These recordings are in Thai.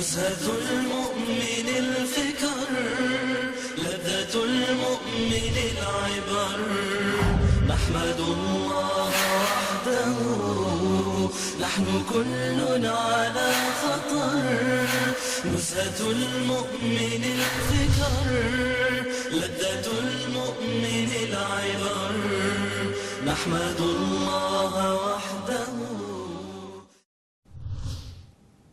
نزهة المؤمن الفكر لذة المؤمن العبر. نحمد الله وحده نحن كل على خطر. نزهة المؤمن الفكر لذة المؤمن العبر. نحمد الله وحده.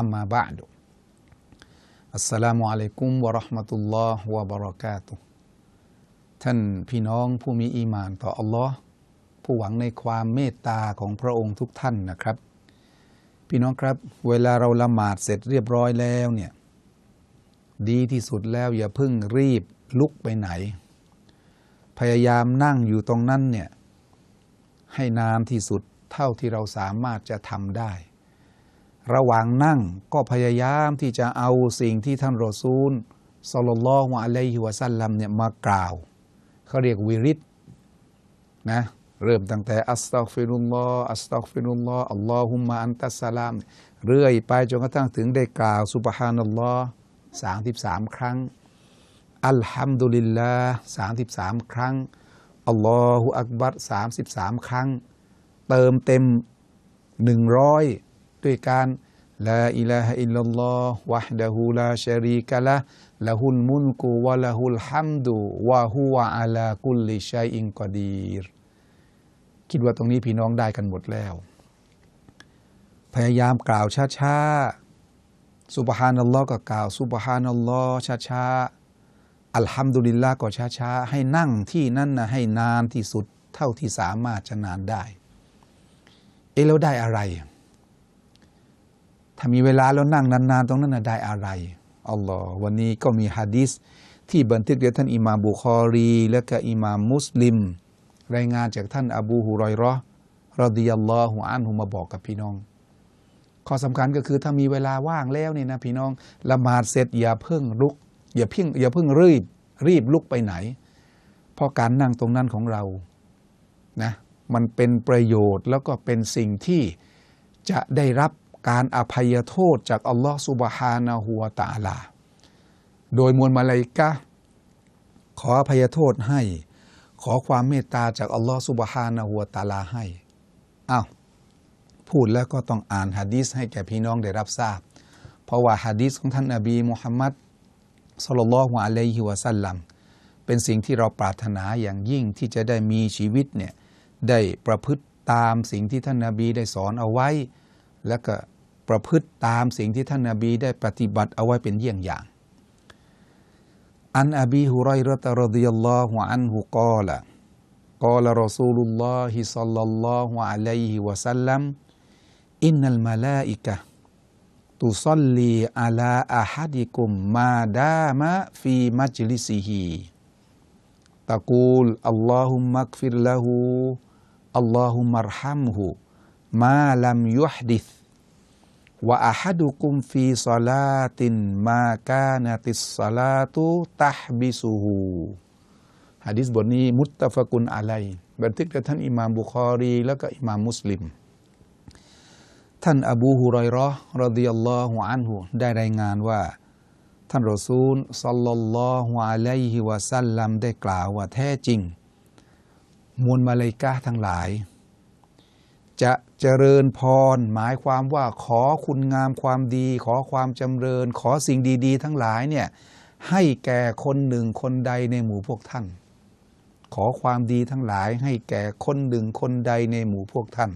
อัมมาบะดุอัสสลามุอะลัยกุมวะเราะห์มะตุลลอฮ์วะบราะกาตุท่านพี่น้องผู้มีอีมานต่ออัลลอฮ์ผู้หวังในความเมตตาของพระองค์ทุกท่านนะครับ พี่น้องครับ เวลาเราละหมาดเสร็จเรียบร้อยแล้วเนี่ยดีที่สุดแล้วอย่าเพิ่งรีบลุกไปไหน พยายามนั่งอยู่ตรงนั้นเนี่ยให้นานที่สุดเท่าที่เราสามารถจะทำได้ ระหว่างนั่งก็พยายามที่จะเอาสิ่งที่ท่านรอซูลสลลลอฮุอะลัยฮิวะสัลลัมเนี่ยมากล่าวเขาเรียกวิริตนะเริ่มตั้งแต่อัสตัฟิรุลลอฮ์อัสตัฟิรุลลอฮ์อัลลอฮุมมะอันตัสสลามเรื่อยไปจนกระทั่งถึงได้กล่าวสุบฮานัลลอฮ์สามสิบสามครั้งอัลฮัมดุลิลลาห์สามสิบสามครั้งอัลลอฮุอักบัรสามสิบสามครั้ง เติมเต็มหนึ่งร้อย ด้วยการลาอิลาฮะอิลลัลลอฮ์วะฮดะฮูลาชะรีกะละละฮุลมุลกุวะละฮุลฮัมดุวะฮุวะอะลากุลลิชัยอินกอดีรคิดว่าตรงนี้พี่น้องได้กันหมดแล้ว พยายามกล่าวช้าๆสุบฮานัลลอฮ์ก็กล่าวสุบฮานัลลอฮ์ช้าๆอัลฮัมดุลิลลาห์ก็ช้าๆให้นั่งที่นั่นนะให้นานที่สุดเท่าที่สามารถจะนานได้ เอะแล้วได้อะไร ถ้ามีเวลาแล้วนั่งนานๆ ตรงนั้นนะได้อะไรอัลลอฮ์วันนี้ก็มีฮะดิษที่บันทึกโดยท่านอิหม่ามบุคอรี และก็อิหม่ามมุสลิม รายงานจากท่านอบูฮุรอยราะห์รดิยัลลอฮุอันฮุมาบอกกับพี่น้อง ข้อสำคัญก็คือถ้ามีเวลาว่างแล้วเนี่ยนะพี่น้องละหมาดเสร็จอย่าเพิ่งลุก อย่าเพิ่งอย่าเพิ่งรีบ รีบลุกไปไหน เพราะการนั่งตรงนั้นของเรานะมันเป็นประโยชน์แล้วก็เป็นสิ่งที่จะได้รับ การอภัยโทษจากอัลลอฮฺสุบฮานะฮูวะตาลา โดยมวลมาลาอิกะขออภัยโทษให้ ขอความเมตตาจากอัลลอฮฺสุบฮานะฮูวะตาลาให้อ้าวพูดแล้วก็ต้องอ่านฮะดีษให้แก่พี่น้องได้รับทราบ เพราะว่าฮะดีษของท่านนบีมุฮัมมัดสลลัลฮุอะลัยฮิวะสัลลัมเป็นสิ่งที่เราปรารถนาอย่างยิ่งที่จะได้มีชีวิตเนี่ยได้ประพฤติตามสิ่งที่ท่านนาบีได้สอนเอาไว้ แล้วก็ประพฤติตามสิ่งที่ท่านนาบีได้ปฏิบัติเอาไว้เป็นเยี่ยงอย่าง อันอบีฮุไรเราะตะรดิยัลลอฮุอันฮุกอละกอลรอซูลุลลอฮิซัลลัลลอฮุอะลัยฮิวะสัลลัมอินนัลมาลาอิกะตุซัลลีอาลาอะฮัดิกุมมาดามะฟีมัจลิซิฮีตะกูลอัลลอฮุมมักฟิรละหูอัลลอฮุมัรฮัมหู มาลัมยุฮดิษ wa ahadukum fi salatin ma kanatis salatu tahbisuhu ฮะดิษบทนี้มุตตะฟกุนอะลัยบันทึกโดยท่านอิหม่ามบุคอรี แล้วก็อิหม่ามมุสลิม ท่านอบูฮุไรราะห์รดิยัลลอฮุอันฮุได้รายงานว่า ท่านรอซูลสัลลัลลอฮุอะลัยฮิวะสัลลัมได้กล่าวว่าแท้จริง มวลมาเลกาทั้งหลาย จะ เจริญพร หมายความว่าขอคุณงามความดี ขอความจำเริญ ขอสิ่งดีๆ ทั้งหลายเนี่ยให้แก่คนหนึ่งคนใดในหมู่พวกท่าน ขอความดีทั้งหลายให้แก่คนหนึ่งคนใดในหมู่พวกท่าน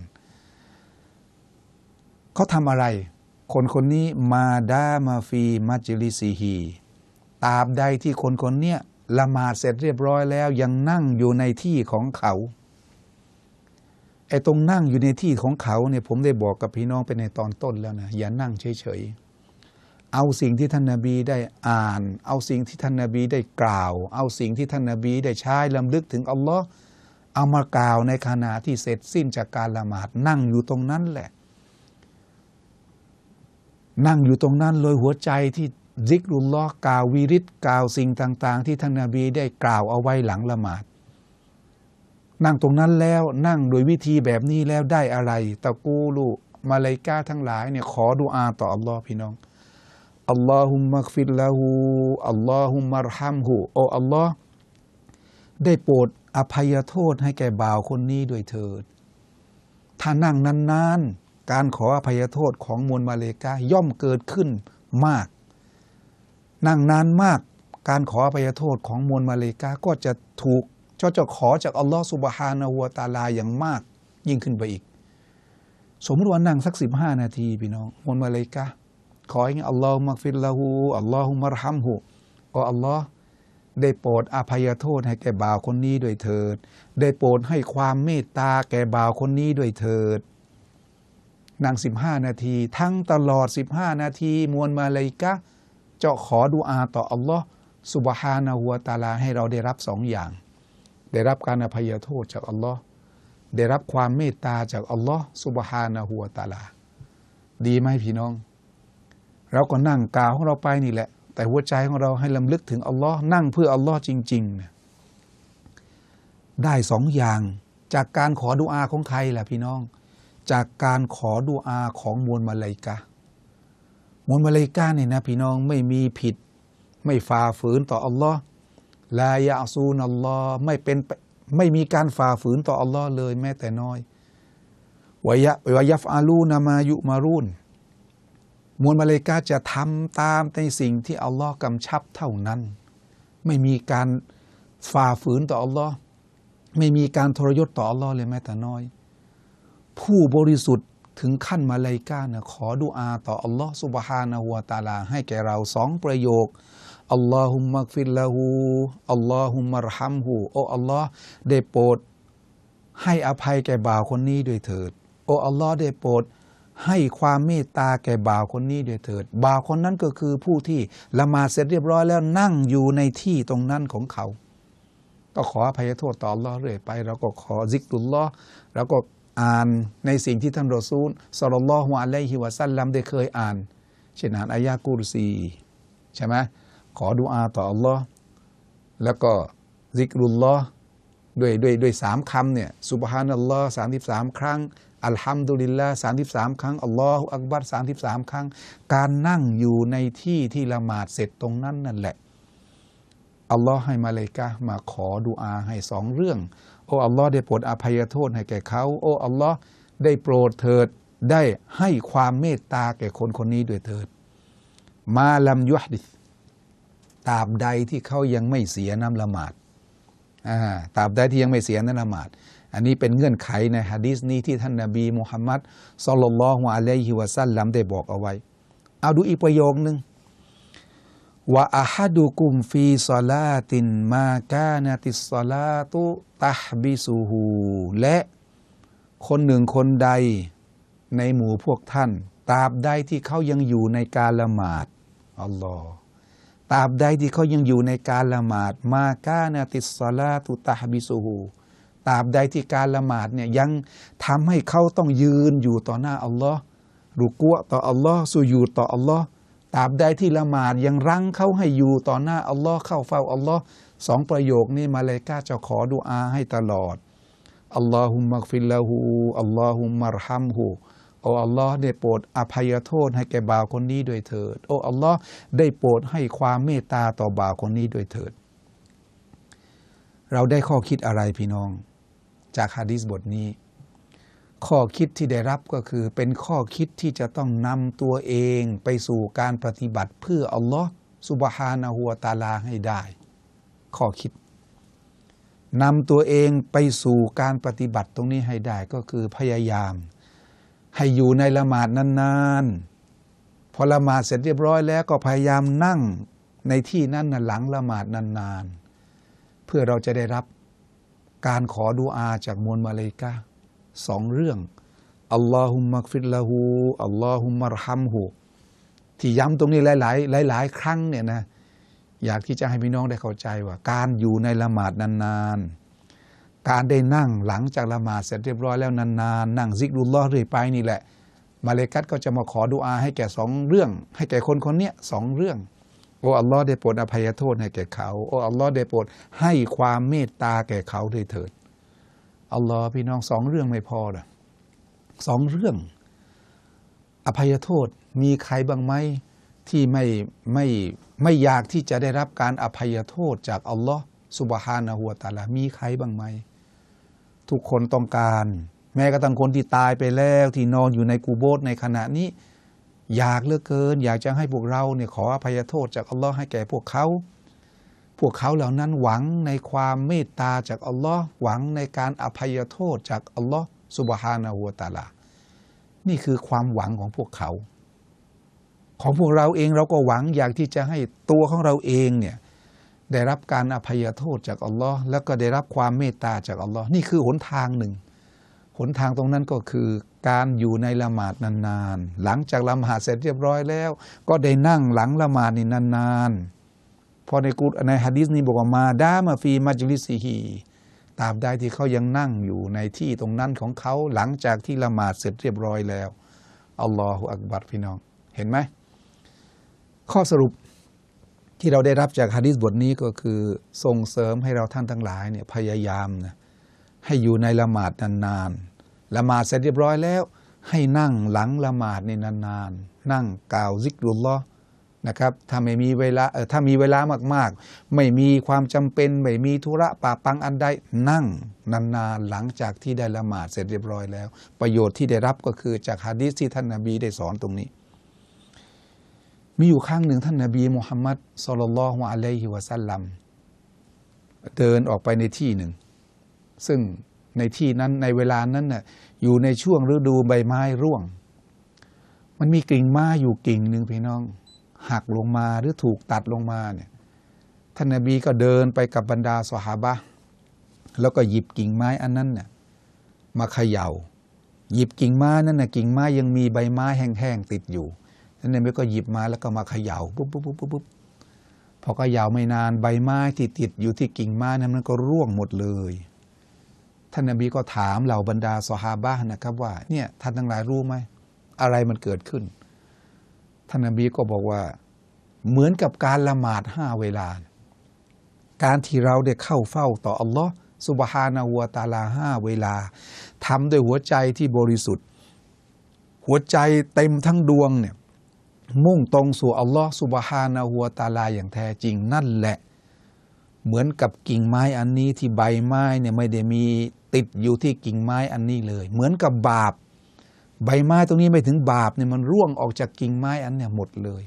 เขาทำอะไร คนคนนี้มาดามาฟีมัจลิซีฮีตราบใดที่คนคนเนี้ยละหมาดเสร็จเรียบร้อยแล้วยังนั่งอยู่ในที่ของเขา อ้ตรงนั่งอยู่ในที่ของเขาเนี่ยผมได้บอกกับพี่น้องไปในตอนต้นแล้วนะอย่านั่งเฉยๆเอาสิ่งที่ท่านนาบีได้อ่าน เอาสิ่งที่ท่านนาบีได้กล่าว เอาสิ่งที่ท่านนาบีได้ใช้ลำลึกถึงอัลลอฮ์เอามากล่าวในขณะที่เสร็จสิ้นจากการละหมาดนั่งอยู่ตรงนั้นแหละ นั่งอยู่ตรงนั้นเลยหัวใจที่ซิกรุลลอฮ์กล่าววีริตกล่าวสิ่งต่าง ๆ ที่ท่านนาบีได้กล่าวเอาไว้หลังละหมาด นั่งตรงนั้นแล้วนั่งโดยวิธีแบบนี้แล้วได้อะไรตะกูลูมาเลยกาทั้งหลายเนี่ยขอดุอาต่ออัลลอฮ์พี่น้องอัลลอฮุมมักฟิรละหูอัลลอฮุมมารฮัมหูโออัลลอฮ์ได้โปรดอภัยโทษให้แก่บ่าวคนนี้ด้วยเถิด ถ้านั่งนานๆ การขออภัยโทษของมวลมาเลกาย่อมเกิดขึ้นมาก นั่งนานมาก การขออภัยโทษของมวลมาเลกาก็จะถูก เจ้าจะขอจากอัลลอฮ์สุบฮานะฮูวตาลาอย่างมากยิ่งขึ้นไปอีก สมมติว่านั่งสักสิบห้านาทีพี่น้องมวลมาเลยกาขอให้อัลลอฮฺมักฟิรละหูอัลลอฮฺมารฮัมหูโออัลลอฮ์ได้โปรดอภัยโทษให้แก่บ่าวคนนี้ด้วยเถิด ได้โปรดให้ความเมตตาแก่บ่าวคนนี้ด้วยเถิดนั่งสิบห้านาที ทั้งตลอดสิบห้านาที มวลมาเลยกะเจาะขอดุอาต่ออัลลอฮ์สุบฮานะฮัวตาลาให้เราได้รับสองอย่าง ได้รับการอภัยโทษจากอัลลอฮ์ได้รับความเมตตาจากอัลลอฮ์สุบฮานะฮัวตาลา ดีไหมพี่น้อง เราก็นั่งกล่าวของเราไปนี่แหละ แต่หัวใจของเราให้ลำลึกถึงอัลลอฮ์นั่งเพื่ออัลลอฮ์จริงๆเนี่ยได้สองอย่างจากการขอดุอาของใครล่ะพี่น้อง จากการขอดุอาของมวลมาลายกะมวลมาลายกะเนี่ยนะพี่น้องไม่มีผิด ไม่ฝ่าฝืนต่ออัลลอฮ์ ลายาซูนัลลอฮ์ไม่เป็นไม่มีการฝ่าฝืนต่ออัลลอฮ์เลยแม้แต่น้อยวายะวายฟอาลูนามายุมารุนมวลมาเลกาจะทำตามในสิ่งที่อัลลอฮ์กำชับเท่านั้น ไม่มีการฝ่าฝืนต่ออัลลอฮ์ไม่มีการทรยศต่ออัลลอฮ์เลยแม้แต่น้อย ผู้บริสุทธิ์ถึงขั้นมาเลกาเนี่ยขอดุอาต่ออัลลอฮ์สุบฮานะฮูวตาลา ให้แก่เราสองประโยค อัลลอฮุมมักฟิรละหูอัลลอฮุมมารฮัมหูโออัลลอฮ์ได้โปรด ให้อภัยแก่บ่าวคนนี้ด้วยเถิด โออัลลอฮ์ได้โปรด ให้ความเมตตาแก่บ่าวคนนี้ด้วยเถิด บ่าวคนนั้นก็คือผู้ที่ละมาเสร็จเรียบร้อยแล้วนั่งอยู่ในที่ตรงนั้นของเขา ก็ขออภัยโทษต่ออัลลอฮ์เรื่อยไปเราก็ขอซิกรุลลอฮ์เราก็อ่านในสิ่งที่ท่านรอซูลสลลัลลอฮุอะลัยฮิวะซัลลัมได้เคยอ่าน เช่นอ่านอายะกุรซีใช่ไหม ขอดุอาต่ออัลลอฮ์แล้วก็ซิกรุลลอฮ์ด้วยด้วยด้วยสามคำเนี่ยสุบฮานัลลอฮ์สามสิบสามครั้งอัลฮัมดุลิลลาห์สามสิบสามครั้งอัลลอฮฺอักบัรสามสิบสามครั้ง การนั่งอยู่ในที่ที่ละหมาดเสร็จตรงนั้นนั่นแหละอัลลอฮ์ให้มาเลยกะมาขอดุอาให้สองเรื่อง โอ้อัลลอฮ์ได้โปรดอภัยโทษให้แก่เขา โอ้อัลลอฮ์ได้โปรดเถิดได้ให้ความเมตตาแก่คนคนนี้ด้วยเถิด มาลัมยุฮดิษ ตราบใดที่เขายังไม่เสียน้ำละหมาดตราบใดที่ยังไม่เสียน้ำละหมาด อันนี้เป็นเงื่อนไขในฮะดีษนี้ที่ท่านนาบีมุฮัมมัดสลลัลลอฮุอะลัยฮิวะซัลลัมได้บอกเอาไว้ เอาดูอีกประโยคนึงว่าอะฮัดุกุมฟีซอลาตินมากานาติสซอลาตุตัฮบิซูฮูและคนหนึ่งคนใดในหมู่พวกท่าน ตราบใดที่เขายังอยู่ในการละหมาดอัลลอฮ์ ตราบใดที่เขายังอยู่ในการละหมาดมากานาติสซอลาตุตัฮบิซูฮูตราบใดที่การละหมาดเนี่ยยังทำให้เขาต้องยืนอยู่ต่อหน้าอัลลอฮ์รุกัวต่ออัลลอฮ์สุยูต่ออัลลอฮ์ตราบใดที่ละหมาดยังรั้งเขาให้อยู่ต่อหน้าอัลลอฮ์เข้าเฝ้าอัลลอฮ์สองประโยคนี้มาเลยกาจะขอดุอาให้ตลอดอัลลอฮุมมักฟิลละหูอัลลอฮุมมารฮัมหู โอ้อัลลอฮ์ได้โปรดอภัยโทษให้แก่บ่าวคนนี้ด้วยเถิด โอ้อัลลอฮ์ได้โปรดให้ความเมตตาต่อบ่าวคนนี้ด้วยเถิด เราได้ข้อคิดอะไรพี่น้อง จากฮะดิษบทนี้ ข้อคิดที่ได้รับก็คือเป็นข้อคิดที่จะต้องนำตัวเองไปสู่การปฏิบัติเพื่ออัลลอฮ์สุบฮานะฮูวตาลาให้ได้ ข้อคิดนำตัวเองไปสู่การปฏิบัติตรงนี้ให้ได้ก็คือพยายาม ให้อยู่ในละหมาดนานๆ พอละหมาดเสร็จเรียบร้อยแล้วก็พยายามนั่งในที่นั้นนะหลังละหมาดนานๆ เพื่อเราจะได้รับการขอดุอาจากมวลมาเลยกาสองเรื่องอัลลอฮุมมักฟิรละหูอัลลอฮุมมารฮัมหูที่ย้ำตรงนี้หลายๆหลาย ๆ ครั้งเนี่ยนะอยากที่จะให้พี่น้องได้เข้าใจว่า การอยู่ในละหมาดนานๆ การได้นั่งหลังจากละหมาดเสร็จเรียบร้อยแล้วนานๆนั่งซิกรุลลอฮ์เรื่อยไปนี่แหละ มาเลกัตก็จะมาขอดุอาให้แก่สองเรื่อง ให้แก่คนคนเนี้ยสองเรื่องโอ้อัลลอฮ์ได้โปรดอภัยโทษให้แก่เขาโอ้อัลลอฮ์ได้โปรดให้ความเมตตาแก่เขาด้วยเถิดอัลลอฮ์พี่น้องสองเรื่องไม่พอหรอสองเรื่อง อภัยโทษมีใครบ้างไหมที่ไม่ไม่ไม่อยากที่จะได้รับการอภัยโทษจากอัลลอฮ์สุบฮานะฮูวตาลามีใครบ้างไหม ทุกคนต้องการ แม้กระทั่งคนที่ตายไปแล้วที่นอนอยู่ในกูโบสในขณะนี้ อยากเหลือเกิน อยากจะให้พวกเราเนี่ยขออภัยโทษจากอัลลอฮ์ให้แก่พวกเขา พวกเขาเหล่านั้นหวังในความเมตตาจากอัลลอฮ์หวังในการอภัยโทษจากอัลลอฮ์สุบฮานะฮูวตาลานี่คือความหวังของพวกเขา ของพวกเราเองเราก็หวังอยากที่จะให้ตัวของเราเองเนี่ย ได้รับการอภัยโทษจากอัลลอฮ์แล้วก็ได้รับความเมตตาจากอัลลอฮ์นี่คือหนทางหนึ่ง หนทางตรงนั้นก็คือการอยู่ในละหมาดนานๆ หลังจากละหมาดเสร็จเรียบร้อยแล้ว ก็ได้นั่งหลังละหมาดนี่นานๆ พอในกุรในฮะดิษนี้บอกว่ามาดามาฟีมัจลิซิฮีตาบใดที่เขายังนั่งอยู่ในที่ตรงนั้นของเขาหลังจากที่ละหมาดเสร็จเรียบร้อยแล้วอัลลอฮฺอักบัรพี่น้อง เห็นไหมข้อสรุป ที่เราได้รับจากฮะดิษบทนี้ก็คือส่งเสริมให้เราท่านทั้งหลายเนี่ยพยายามนะให้อยู่ในละหมาดนานๆละหมาดเสร็จเรียบร้อยแล้ว ให้นั่งหลังละหมาดในนานๆนั่งกล่าวซิกรุลลอฮ์นะครับถ้าไม่มีเวลาเออถ้ามีเวลามากๆ ไม่มีความจำเป็น ไม่มีธุระป่าปังอันใดนั่งนานๆหลังจากที่ได้ละหมาดเสร็จเรียบร้อยแล้ว ประโยชน์ที่ได้รับก็คือจากฮะดิษที่ท่านนาบีได้สอนตรงนี้ มีอยู่ครั้งหนึ่งท่านนาบีมุฮัมมัดสุลลัลฮุอะลัยฮิวะสัลลัมเดินออกไปในที่หนึ่ง ซึ่งในที่นั้นในเวลานั้นน่ะอยู่ในช่วงฤดูใบไม้ร่วง มันมีกิ่งไม้อยู่กิ่งหนึ่งพี่น้อง หักลงมาหรือถูกตัดลงมาเนี่ยท่านนาบีก็เดินไปกับบรรดาสหาบะแล้วก็หยิบกิ่งไม้อันนั้นเนี่ยมาเขยา่า หยิบกิ่งไม้นั่นน่ะกิ่งไม้ยังมีใบไม้แห้งๆติดอยู่ ท่านนบีก็หยิบมาแล้วก็มาเขย่าปุ๊บปุ๊บปุ๊บปุ๊บปุ๊บพอเขย่าไม่นานใบไม้ที่ติดอยู่ที่กิ่งไม้นั้นมันก็ร่วงหมดเลย ท่านนบีก็ถามเหล่าบรรดาสหาบะนะครับว่าเนี่ยท่านทั้งหลายรู้ไหมอะไรมันเกิดขึ้น ท่านนบีก็บอกว่าเหมือนกับการละหมาดห้าเวลา การที่เราได้เข้าเฝ้าต่ออัลลอฮ์สุบฮานาหัวตะอาลาห้าเวลาทำด้วยหัวใจที่บริสุทธิ์ หัวใจเต็มทั้งดวงเนี่ย มุ่งตรงสู่อัลลอฮ์สุบฮานาหัวตาลาอย่างแท้จริงนั่นแหละ เหมือนกับกิ่งไม้อันนี้ที่ใบไม้เนี่ยไม่ได้มีติดอยู่ที่กิ่งไม้อันนี้เลย เหมือนกับบาป ใบไม้ตรงนี้ไม่ถึงบาปเนี่ยมันร่วงออกจากกิ่งไม้อันเนี่ยหมดเลย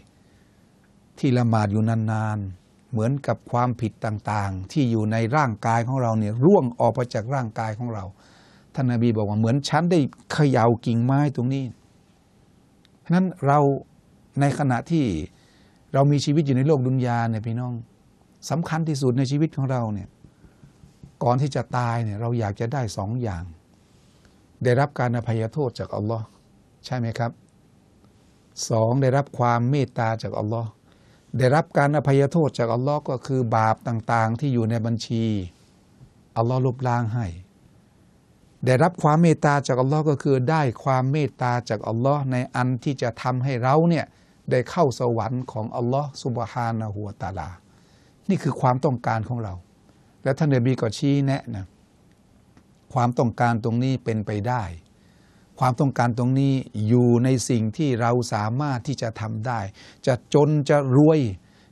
ที่ละหมาดอยู่นานๆเหมือนกับความผิดต่างๆ ที่อยู่ในร่างกายของเราเนี่ยร่วงออกไปจากร่างกายของเราท่านนาบีบอกว่าเหมือนฉันได้เขย่ากิ่งไม้ตรงนี้ฉะนั้นเรา ในขณะที่เรามีชีวิตอยู่ในโลกดุนยาเนี่ยพี่น้องสำคัญที่สุดในชีวิตของเราเนี่ยก่อนที่จะตายเนี่ยเราอยากจะได้สองอย่าง ได้รับการอภัยโทษจากอัลลอฮ์ใช่ไหมครับสองได้รับความเมตตาจากอัลลอฮ์ได้รับการอภัยโทษจากอัลลอฮ์ก็คือบาปต่างๆ ที่อยู่ในบัญชีอัลลอฮ์ลบล้างให้ ได้รับความเมตตาจากอัลลอฮ์ก็คือได้ความเมตตาจากอัลลอฮ์ในอันที่จะทำให้เราเนี่ย ได้เข้าสวรรค์ของอัลลอฮ์สุบฮานะฮูวะตาลา นี่คือความต้องการของเรา และท่านนบีก็ชี้แนะนะความต้องการตรงนี้เป็นไปได้ ความต้องการตรงนี้อยู่ในสิ่งที่เราสามารถที่จะทำได้ จะจนจะรวย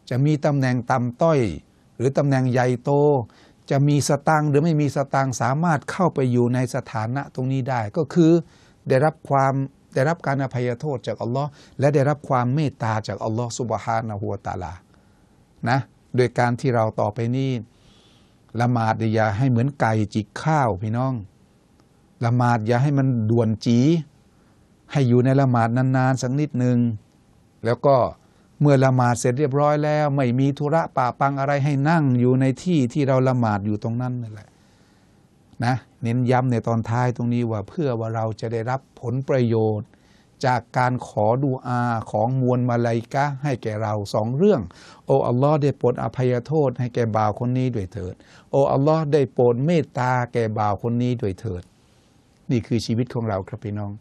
จะมีตำแหน่งต่ำต้อย หรือตำแหน่งใหญ่โต จะมีสตางค์หรือไม่มีสตางค์สามารถเข้าไปอยู่ในสถานะตรงนี้ได้ ก็คือได้รับความ ได้รับการอภัยโทษจากอัลลอฮ์และได้รับความเมตตาจากอัลลอฮ์สุบฮานะฮูวตาลานะโดยการที่เราต่อไปนี้ละหมาดอย่าให้เหมือนไก่จิกข้าวพี่น้องละหมาดอย่าให้มันด่วนจี ให้อยู่ในละหมาดนานๆสักนิดหนึ่งแล้วก็เมื่อละหมาดเสร็จเรียบร้อยแล้ว ไม่มีธุระป่าปังอะไรให้นั่งอยู่ในที่ที่เราละหมาดอยู่ตรงนั้นนั่นแหละ นะเน้นย้ำในตอนท้ายตรงนี้ว่าเพื่อว่าเราจะได้รับผลประโยชน์ จากการขอดูอาของมวลมาลาอิกะให้แก่เราสองเรื่อง โอ้อัลลอฮ์ได้โปรดอภัยโทษให้แก่บ่าวคนนี้ด้วยเถิด โอ้อัลลอฮ์ได้โปรดเมตตาแก่บ่าวคนนี้ด้วยเถิด นี่คือชีวิตของเราครับพี่น้อง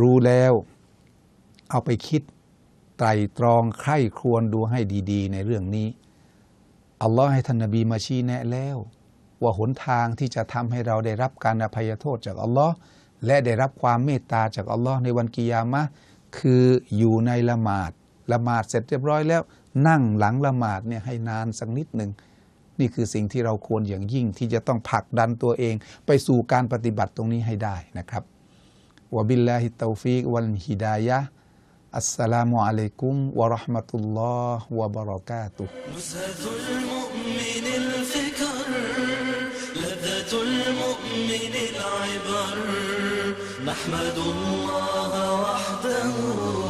รู้แล้ว เอาไปคิดไตรตรองใคร่ครวญดูให้ดี ๆ ในเรื่องนี้อัลลอฮ์ให้ท่านนบีมาชี้แนะแล้ว ว่าหนทางที่จะทำให้เราได้รับการอภัยโทษจากอัลลอฮ์และได้รับความเมตตาจากอัลลอฮ์ในวันกิยามะคืออยู่ในละหมาดละหมาดเสร็จเรียบร้อยแล้ว นั่งหลังละหมาดเนี่ยให้นานสักนิดหนึ่งนี่คือสิ่งที่เราควรอย่างยิ่งที่จะต้องผลักดันตัวเอง ไปสู่การปฏิบัติตรงนี้ให้ได้นะครับวบิลลาฮิตตฟีกวัลฮิดายะอัสสลามุอะลัยกุมวะราะห์มะตุลลอฮ์วะบะเราะกาตุฮ์ نحمد الله وحده.